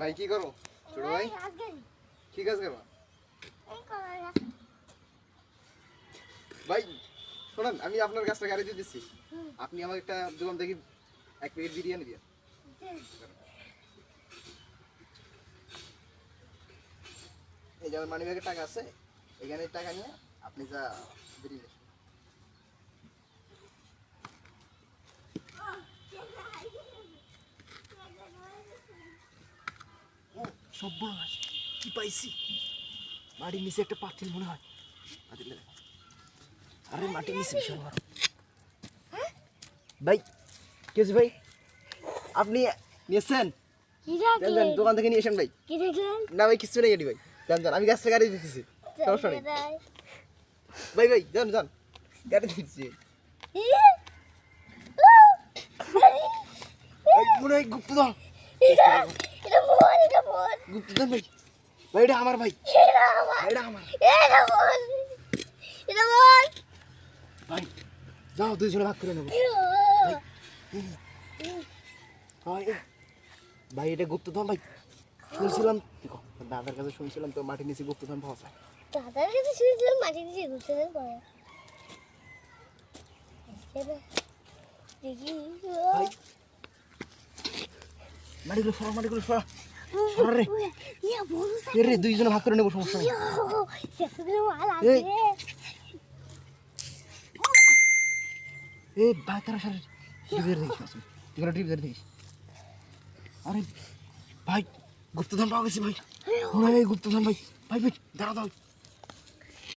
ভাই, কি করো ছোট ভাই? কি কাজ করব? ভাই, শোনেন, আমি আপনার কাছটা গাড়ি দিয়ে দিচ্ছি। আপনি আমাকে একটা দোকান দেখি, এক প্লেট বিরিয়ানি দিয়ে। এই যে আমার মানি ব্যাগের টাকা আছে, এখানে টাকা নিয়ে আপনি যা বিরিয়ানি সর্বনাশ কি পাইছি? মাটির নিচে একটা পাতিল মনে হয়। পাতিল আরে মাটির নিচে বিশাল বড়। ভাই কি ভাই? আপনি নিয়েছেন? দোকান থেকে নিয়ে এসেন ভাই। না ভাই কিছু নেই ভাই। যান যান আমি গাছটা গাড়ি দিতেছি। সমস্যা নেই। ভাই ভাই যান যান গাড়ি দিচ্ছি মনে হয় গুপ্তধন গুপ্তধন ভাই ভাই। এটা আমার। ভাই এটা আমার ভাই, যাও দুইজনে ভাগ করে নেব। ভাই ভাই এটা গুপ্তধন ভাই। শুনছিলাম দাদার কাছে শুনছিলাম তো মাটির নিচে গুপ্তধন পাওয়া যায়। দাদার কাছে শুনেছিলাম মাটি দিয়ে ঘুরতে দেন পরে দেখি। ভাই মাটিগুলো সরা মাটিগুলো সরা। সরা রে। দুইজনে ভাগ করে নেব সমস্যা এই। ভাই তারা সরে ডিপের দেখিস এখানে টিভির দেখিস আরে ভাই গুপ্তধন পাওয়া গেছে ভাই। গুপ্তধন ভাই। ভাই ভাই দাঁড়া দাও